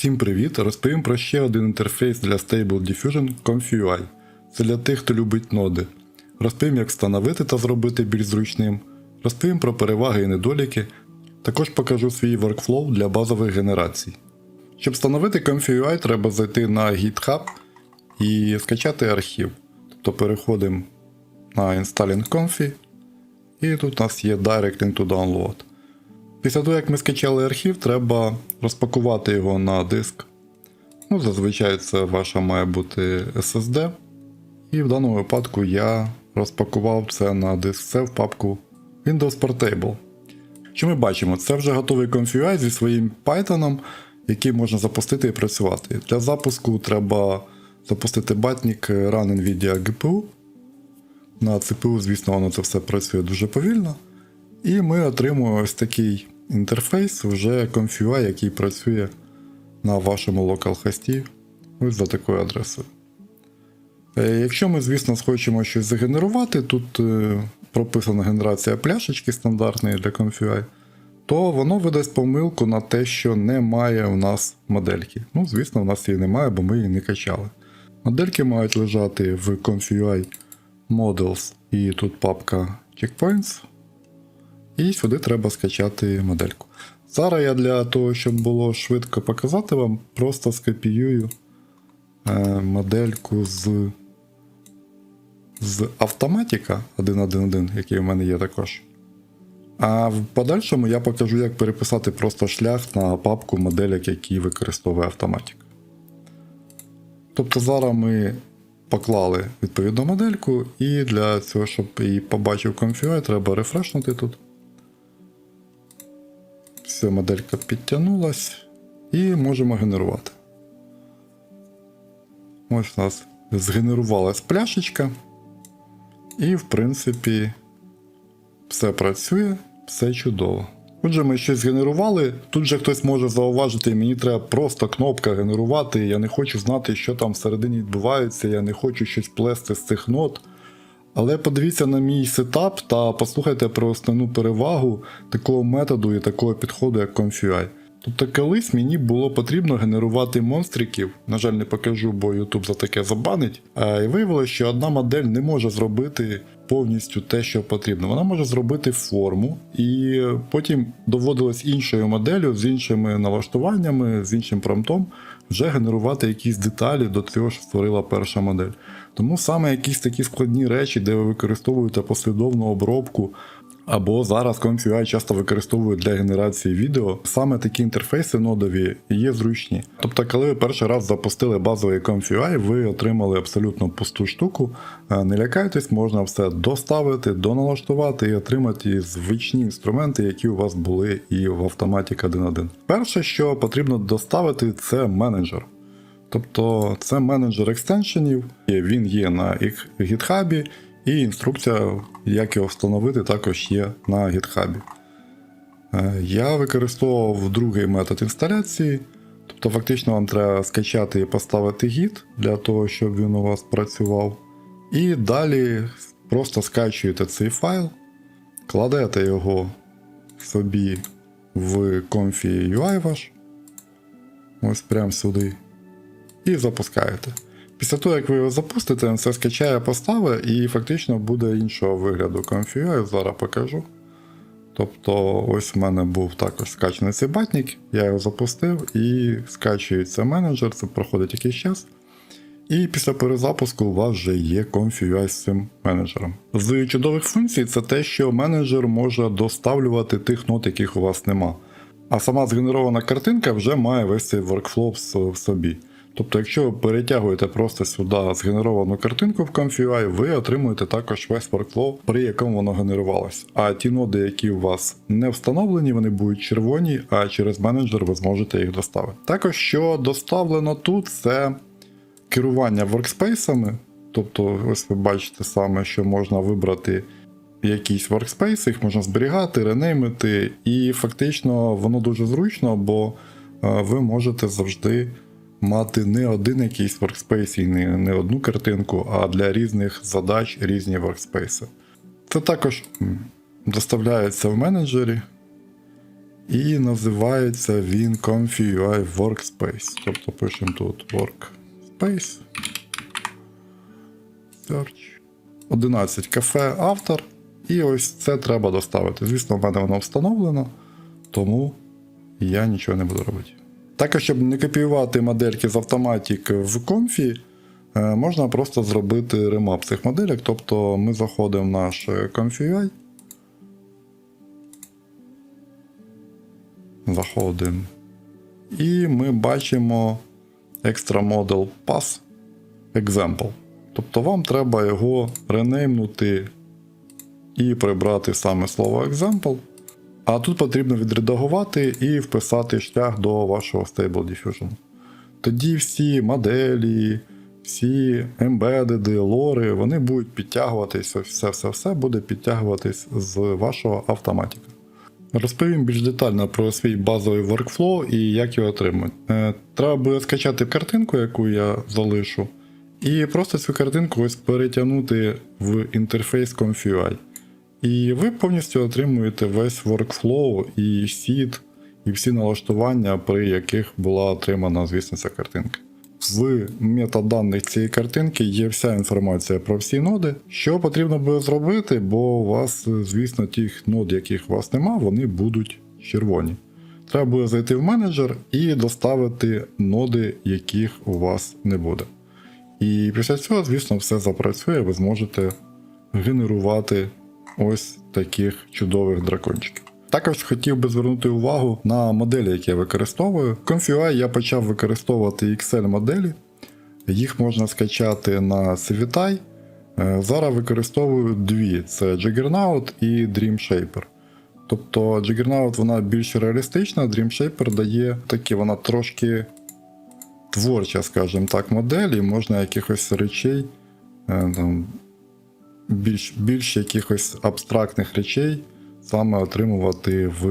Всім привіт! Розповім про ще один інтерфейс для Stable Diffusion ConfUI. Це для тих, хто любить ноди. Розповім, як встановити та зробити більш зручним. Розповім про переваги і недоліки. Також покажу свій workflow для базових генерацій. Щоб встановити ConfUI, треба зайти на GitHub і скачати архів. Тобто переходимо на Installing Confi, і тут у нас є Direct into Download. Після того, як ми скачали архів, треба розпакувати його на диск. Ну, зазвичай це ваша має бути SSD. І в даному випадку я розпакував це на диск це в папку Windows Portable. Що ми бачимо? Це вже готовий ConfUI зі своїм Python, який можна запустити і працювати. Для запуску треба запустити батник Run NVIDIA GPU. На CPU, звісно, воно це все працює дуже повільно. І ми отримуємо ось такий інтерфейс, вже ConfUI, який працює на вашому локал-хості ось за такою адресою. Е, Якщо ми, звісно, хочемо щось загенерувати, тут е, прописана генерація пляшечки стандартної для ConfUI, то воно видасть помилку на те, що немає у нас модельки. Ну, звісно, у нас її немає, бо ми її не качали. Модельки мають лежати в ConfUI Models і тут папка Checkpoints. І сюди треба скачати модельку. Зараз я для того, щоб було швидко показати вам, просто скопіюю е, модельку з з автоматика 1.1.1, який у мене є також. А в подальшому я покажу, як переписати просто шлях на папку моделек, які використовує автоматик. Тобто зараз ми поклали відповідну модельку, і для цього, щоб її побачив ConfUI, треба рефрешнути тут. Все, моделька підтягнулась і можемо генерувати. Ось у нас згенерувалась пляшечка. І, в принципі, все працює, все чудово. Отже, ми щось згенерували. Тут же хтось може зауважити, мені треба просто кнопка генерувати. Я не хочу знати, що там всередині відбувається, я не хочу щось плести з цих нот. Але подивіться на мій сетап та послухайте про основну перевагу такого методу і такого підходу, як ConfUI. Тобто колись мені було потрібно генерувати монстриків, на жаль, не покажу, бо YouTube за таке забанить. І виявилося, що одна модель не може зробити повністю те, що потрібно. Вона може зробити форму, і потім доводилось іншою моделлю з іншими налаштуваннями, з іншим промптом вже генерувати якісь деталі до цього, що створила перша модель. Тому саме якісь такі складні речі, де ви використовуєте послідовну обробку. Або зараз ConfUI часто використовують для генерації відео. Саме такі інтерфейси нодові є зручні. Тобто, коли ви перший раз запустили базовий ConfUI, ви отримали абсолютно пусту штуку. Е, Не лякайтесь, можна все доставити, доналаштувати і отримати звичні інструменти, які у вас були і в Automatic 1.1. Перше, що потрібно доставити, це менеджер. Тобто це менеджер екстеншенів, він є на їх GitHub, і інструкція, як його встановити, також є на GitHub. Е, Я використовував другий метод інсталяції. Тобто, фактично, вам треба скачати і поставити Git для того, щоб він у вас працював. І далі просто скачуєте цей файл, кладете його собі в Confi.ui ваш. Ось прямо сюди. І запускаєте. Після того, як ви його запустите, він все скачає, поставить і фактично буде іншого вигляду ConfUI, зараз покажу. Тобто, ось в мене був також скачаний цей батник, я його запустив і скачується менеджер, це проходить якийсь час. І після перезапуску у вас вже є ConfUI з цим менеджером. З чудових функцій це те, що менеджер може доставлювати тих нот, яких у вас нема. А сама згенерована картинка вже має весь цей workflow в собі. Тобто, якщо ви перетягуєте просто сюди згенеровану картинку в ComfUI, ви отримуєте також весь workflow, при якому воно генерувалось. А ті ноди, які у вас не встановлені, вони будуть червоні, а через менеджер ви зможете їх доставити. Також, що доставлено тут, це керування воркспейсами. Тобто, ось ви бачите саме, що можна вибрати якісь воркспейси, їх можна зберігати, ренеймити, і фактично воно дуже зручно, бо е, ви можете завжди мати не один якийсь workspace і не, не одну картинку, а для різних задач різні workspace. Це також доставляється в менеджері. І називається він ComfyUI Workspace. Тобто пишемо тут Workspace. Search. 11 кафе автор. І ось це треба доставити. Звісно, в мене воно встановлено, тому я нічого не буду робити. Також, щоб не копіювати модельки з Automatic в конфі, е, можна просто зробити ремап цих моделек. Тобто ми заходимо в наш е, Заходимо. І ми бачимо Extra Model Pass Example. Тобто вам треба його ренеймнути і прибрати саме слово example. А тут потрібно відредагувати і вписати шлях до вашого Stable Diffusion. Тоді всі моделі, всі ембедеди, лори, вони будуть підтягуватися, все-все-все буде підтягуватись з вашого автоматика. Розповім більш детально про свій базовий workflow і як його отримати. Е, Треба буде скачати картинку, яку я залишу, і просто цю картинку ось перетягнути в інтерфейс ComfyUI. І ви повністю отримуєте весь workflow і сід, і всі налаштування, при яких була отримана, звісно, ця картинка. В метаданих цієї картинки є вся інформація про всі ноди. Що потрібно буде зробити, бо у вас, звісно, тих нод, яких у вас нема, вони будуть червоні. Треба буде зайти в менеджер і доставити ноди, яких у вас не буде. І після цього, звісно, все запрацює, ви зможете генерувати ось таких чудових дракончиків. Також хотів би звернути увагу на моделі, які я використовую. В ComfyUI я почав використовувати Excel моделі. Їх можна скачати на Civitai. Е, Зараз використовую дві: це Juggernaut і Dream Shaper. Тобто Juggernaut вона більш реалістична, Dream Shaper дає такі, вона трошки творча, скажімо так, модель, і можна якихось речей, е, там, більш, більш якихось абстрактних речей саме отримувати в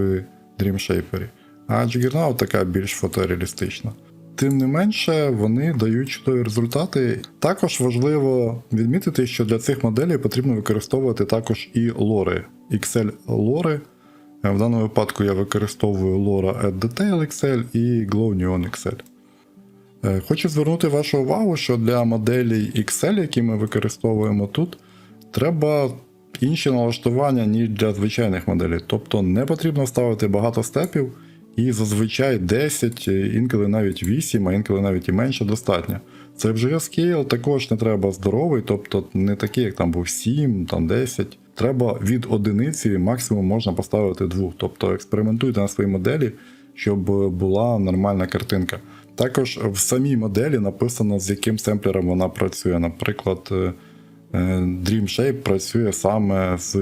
Dream Shaper. А Juggernaut така більш фотореалістична. Тим не менше, вони дають чудові результати. Також важливо відмітити, що для цих моделей потрібно використовувати також і лори. Excel лори. Е, В даному випадку я використовую Lora at Excel і Glow Neon Excel. Е, Хочу звернути вашу увагу, що для моделей Excel, які ми використовуємо тут, треба інші налаштування, ніж для звичайних моделей. Тобто не потрібно ставити багато степів, і зазвичай 10, інколи навіть 8, а інколи навіть і менше достатньо. Це вже Scale також не треба здоровий, тобто не такий, як там був 7, там 10. Треба від одиниці, максимум можна поставити 2. Тобто експериментуйте на своїй моделі, щоб була нормальна картинка. Також в самій моделі написано, з яким семплером вона працює. Наприклад, е, Dream Shape працює саме з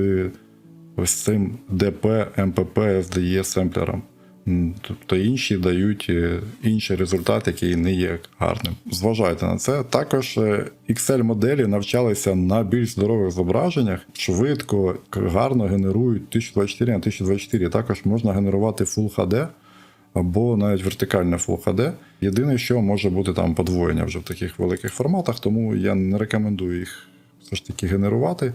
ось цим DP, MPP, SDE семплером. Тобто інші дають е, інший результат, який не є гарним. Зважайте на це. Також е, Excel-моделі навчалися на більш здорових зображеннях, швидко, гарно генерують 1024 на 1024. Також можна генерувати Full HD або навіть вертикальне Full HD. Єдине, що може бути там подвоєння вже в таких великих форматах, тому я не рекомендую їх все ж таки генерувати.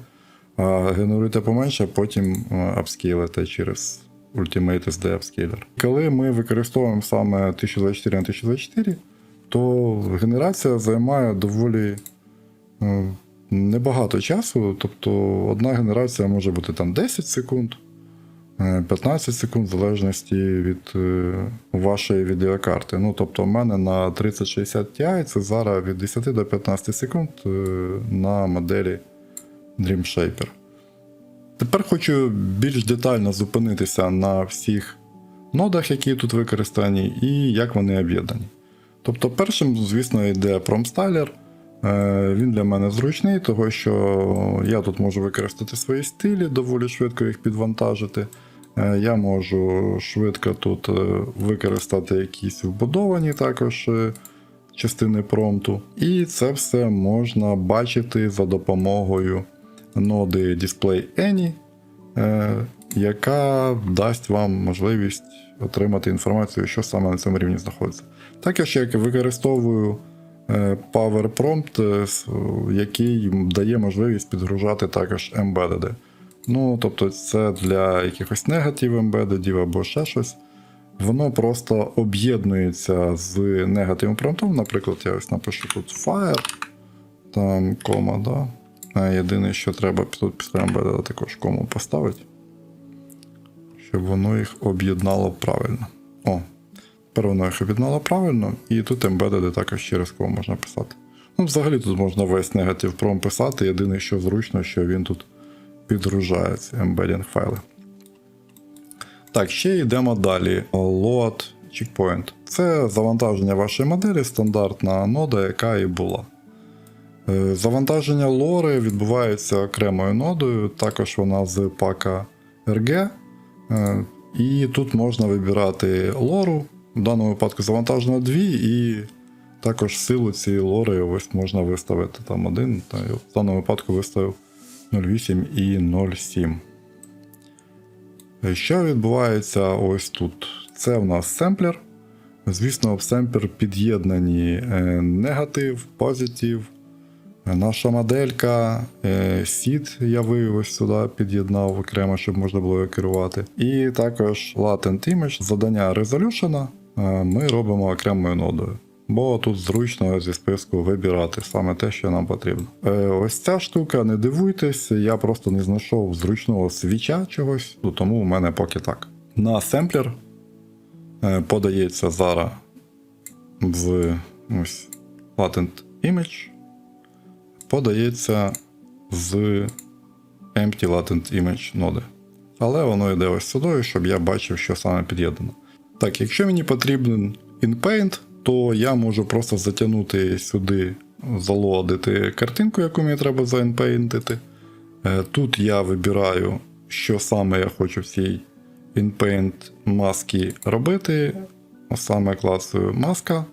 Генеруйте поменше, потім е, апскейлите через Ultimate SD Upscaler. Коли ми використовуємо саме 1024 на 1024, то генерація займає доволі е, небагато часу. Тобто одна генерація може бути там 10 секунд, 15 секунд, в залежності від е, вашої відеокарти. Ну, тобто, в мене на 3060 Ti це зараз від 10 до 15 секунд е, на моделі Dream Shaper. Тепер хочу більш детально зупинитися на всіх нодах, які тут використані, і як вони об'єднані. Тобто, першим, звісно, йде PromStyler. Е, Він для мене зручний, того що я тут можу використати свої стилі, доволі швидко їх підвантажити. Е, Я можу швидко тут е, використати якісь вбудовані також е, частини промпту. І це все можна бачити за допомогою ноди Display Any, яка дасть вам можливість отримати інформацію, що саме на цьому рівні знаходиться. Також як використовую Power Prompt, який дає можливість підгружати також ембедеди. Ну, тобто, це для якихось негатив ембедедів або ще щось. воно просто об'єднується з негативним промптом. Наприклад, я ось напишу тут fire, там кома, да. А єдине, що треба тут після embedded також кому поставити, щоб воно їх об'єднало правильно. О, тепер воно їх об'єднало правильно, і тут embedded також через кому можна писати. Ну, взагалі тут можна весь негатив пром писати. Єдине, що зручно, що він тут підгружається, embedding файли. Так, ще йдемо далі. Load checkpoint. Це завантаження вашої моделі, стандартна нода, яка і була. Е, Завантаження лори відбувається окремою нодою, також вона з пака RG. Е, І тут можна вибирати лору. В даному випадку завантажено дві, і також силу цієї лори ось можна виставити там один. В даному випадку виставив 0,8 і 0,7. Е, Що відбувається ось тут? Це в нас семплер. Звісно, в семплер під'єднані е, негатив, позитив. Наша моделька, е, сіт я вивів ось сюди, під'єднав окремо, щоб можна було його керувати. І також latent image, задання resolution е, ми робимо окремою нодою. Бо тут зручно зі списку вибирати саме те, що нам потрібно. Е, ось ця штука, не дивуйтесь, я просто не знайшов зручного свіча чогось, ну, тому у мене поки так. На семплер е, подається зараз в ось latent image подається з empty latent image ноди. Але воно йде ось сюди, щоб я бачив, що саме під'єднано. Так, якщо мені потрібен InPaint, то я можу просто затягнути сюди, залодити картинку, яку мені треба заінпейнтити. Е, Тут я вибираю, що саме я хочу в цій InPaint маски робити. Саме клацаю маска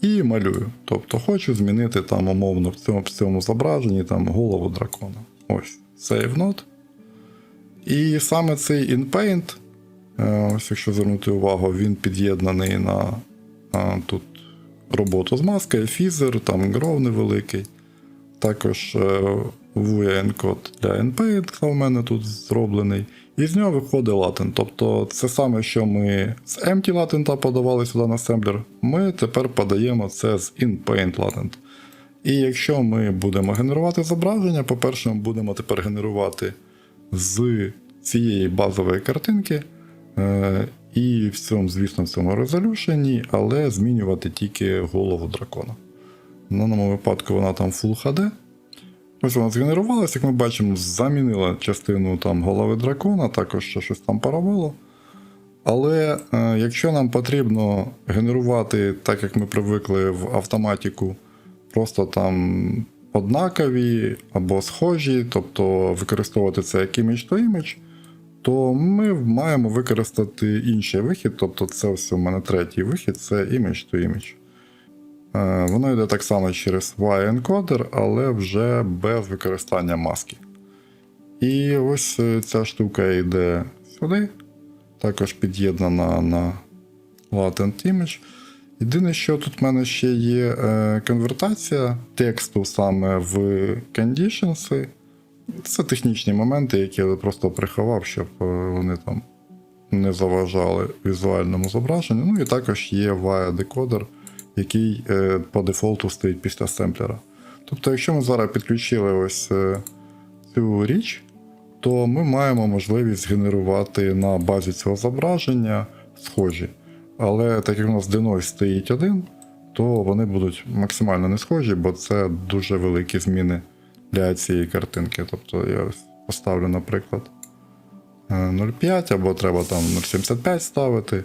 і малюю. Тобто хочу змінити там умовно в цьому, в цьому зображенні там голову дракона. Ось, Save Node. І саме цей InPaint, е, ось якщо звернути увагу, він під'єднаний на тут роботу з маскою, фізер, там Grow невеликий. Також е, VN код для InPaint у мене тут зроблений. І з нього виходить latent. Тобто це саме, що ми з empty latent подавали сюди на асемблер, ми тепер подаємо це з InPaint latent. І якщо ми будемо генерувати зображення, по-перше, ми будемо тепер генерувати з цієї базової картинки. Е, і в цьому, звісно, в цьому резолюшені, але змінювати тільки голову дракона. В даному випадку вона там Full HD. Ось вона згенерувалася, як ми бачимо, замінила частину там голови дракона, також ще щось там параболо. Але е, якщо нам потрібно генерувати, так як ми привикли в автоматику, просто там однакові або схожі, тобто використовувати це як image to image, то ми маємо використати інший вихід, тобто це ось у мене третій вихід, це image to image. Е, Воно йде так само через Y-енкодер, але вже без використання маски. І ось е, ця штука йде сюди, також під'єднана на Latent Image. Єдине, що тут в мене ще є е, конвертація тексту саме в Conditions. Це технічні моменти, які я просто приховав, щоб е, вони там не заважали візуальному зображенню. Ну і також є VIA декодер, який е, по дефолту стоїть після семплера. Тобто, якщо ми зараз підключили ось е, цю річ, то ми маємо можливість генерувати на базі цього зображення схожі. Але так як у нас дenoise стоїть один, то вони будуть максимально не схожі, бо це дуже великі зміни для цієї картинки. Тобто я поставлю, наприклад, е, 0,5 або треба там 0,75 ставити,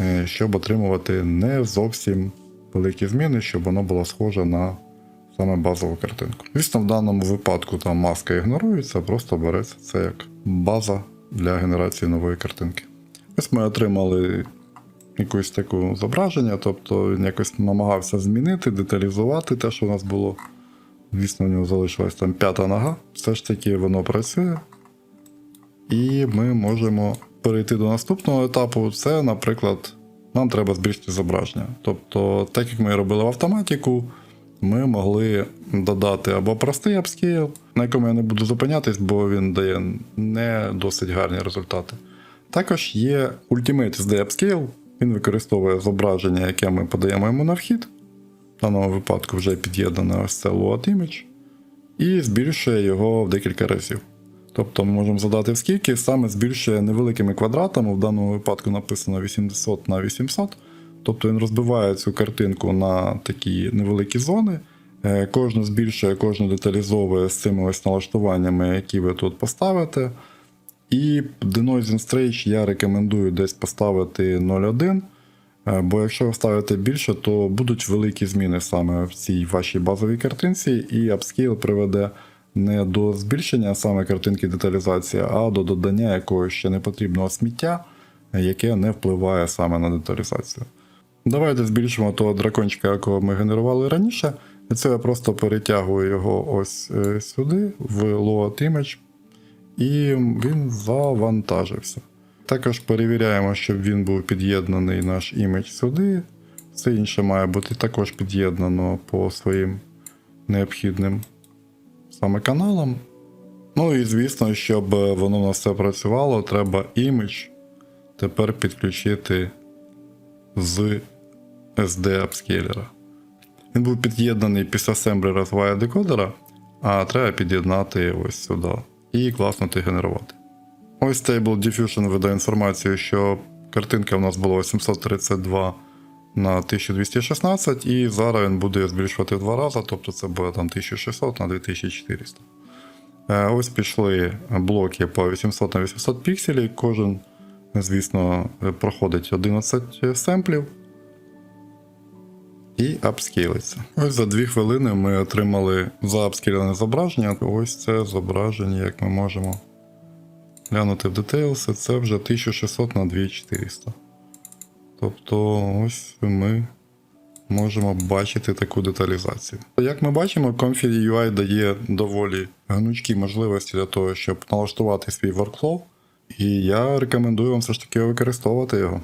е, щоб отримувати не зовсім великі зміни, щоб воно було схоже на саме базову картинку. Звісно, в даному випадку там маска ігнорується, просто береться це як база для генерації нової картинки. Ось ми отримали якусь таку зображення, тобто він якось намагався змінити, деталізувати те, що у нас було. Звісно, у нього залишилась там п'ята нога. Все ж таки воно працює. І ми можемо перейти до наступного етапу. Це, наприклад, нам треба збільшити зображення. Тобто, так як ми робили в автоматику, ми могли додати або простий апскейл, на якому я не буду зупинятись, бо він дає не досить гарні результати. Також є Ultimate SD Upscale. Він використовує зображення, яке ми подаємо йому на вхід. В даному випадку вже під'єднане ось це Image, і збільшує його в декілька разів. Тобто ми можемо задати скільки, саме збільшує невеликими квадратами, в даному випадку написано 800 на 800. Тобто він розбиває цю картинку на такі невеликі зони. Е, Кожну збільшує, кожну деталізовує з цими ось налаштуваннями, які ви тут поставите. І Denoising Stretch я рекомендую десь поставити 0.1. Е, Бо якщо ви ставите більше, то будуть великі зміни саме в цій вашій базовій картинці, і Upscale приведе не до збільшення саме картинки деталізації, а до додання якогось ще непотрібного сміття, яке не впливає саме на деталізацію. Давайте збільшимо того дракончика, якого ми генерували раніше. І це я просто перетягую його ось е, сюди, в Load Image, і він завантажився. Також перевіряємо, щоб він був під'єднаний наш імідж сюди. Все інше має бути також під'єднано по своїм необхідним саме каналам. Ну і звісно, щоб воно у нас все працювало, треба імідж тепер підключити з SD апскейлера. Він був під'єднаний після асемблера з Wire декодера, а треба під'єднати ось сюди і класнути генерувати. Ось Stable Diffusion видає інформацію, що картинка в нас була 832 на 1216, і зараз він буде збільшувати в два рази, тобто це буде там 1600 на 2400. Е, Ось пішли блоки по 800 на 800 пікселів. Кожен, звісно, проходить 11 семплів і апскейлиться. Ось за 2 хвилини ми отримали заапскейлене зображення. Ось це зображення, як ми можемо глянути в Details, це вже 1600 на 2400. Тобто ось ми можемо бачити таку деталізацію. Як ми бачимо, Comfy UI дає доволі гнучкі можливості для того, щоб налаштувати свій workflow. І я рекомендую вам все ж таки використовувати його.